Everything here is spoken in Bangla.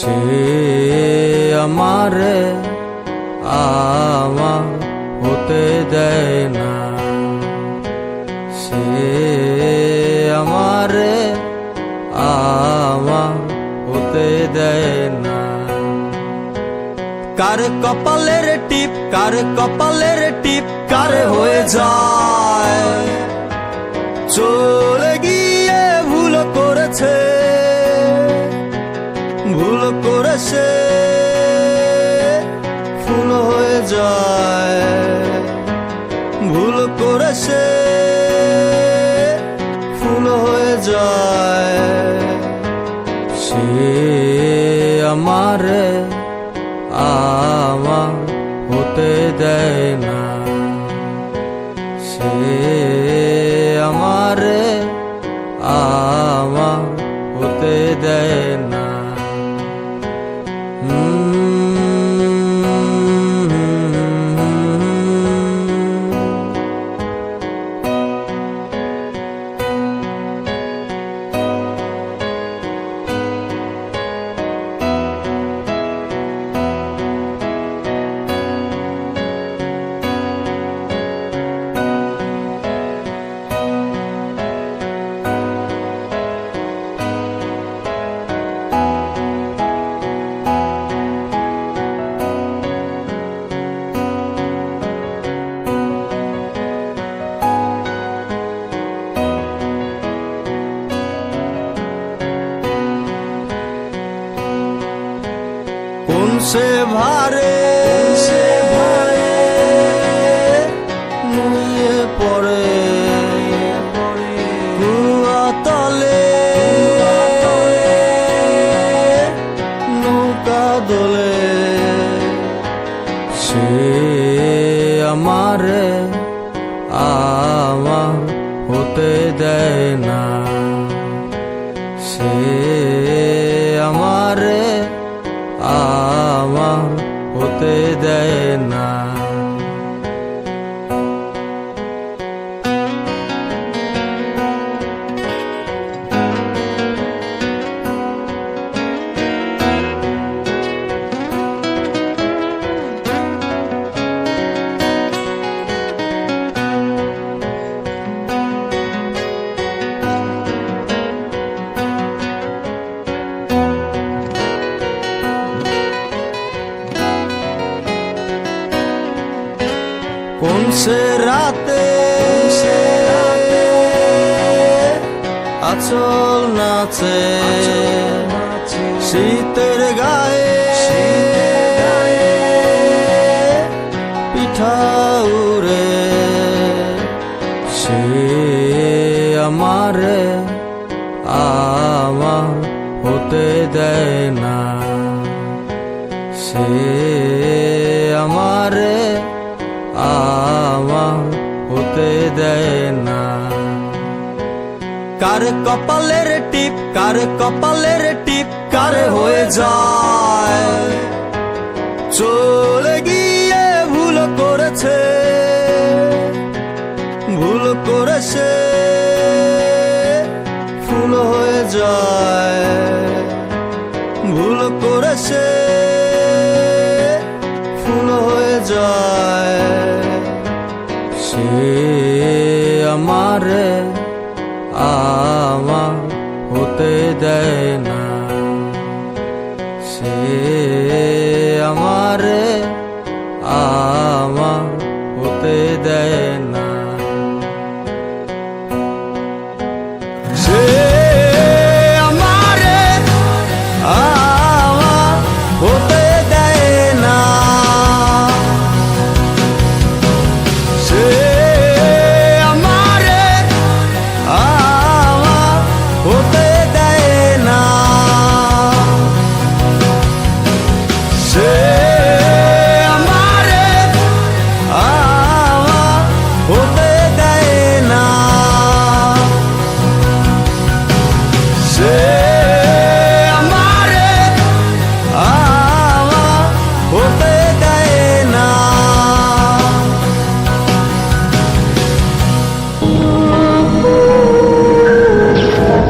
সে আমার আমার হতে দেয় না। সে আমার আমার হতে দেয় না। কার কপালের টিপ, কার কপালের টিপ যায়। ভুল করেছে ফুল হয়ে যায়। সে আমার আমা হতে দেয় না। সে কোন সে ভারে হতে কোন সে রাতে আচল নাচে শীতের গায়ে পিঠা উড়ে সে আমারে হতে দেয় না। সে আমার দেয় না। কার কপালের টিপ কার কপালের টিপ কার হয়ে যায়। আমারে আমা হতে দেয়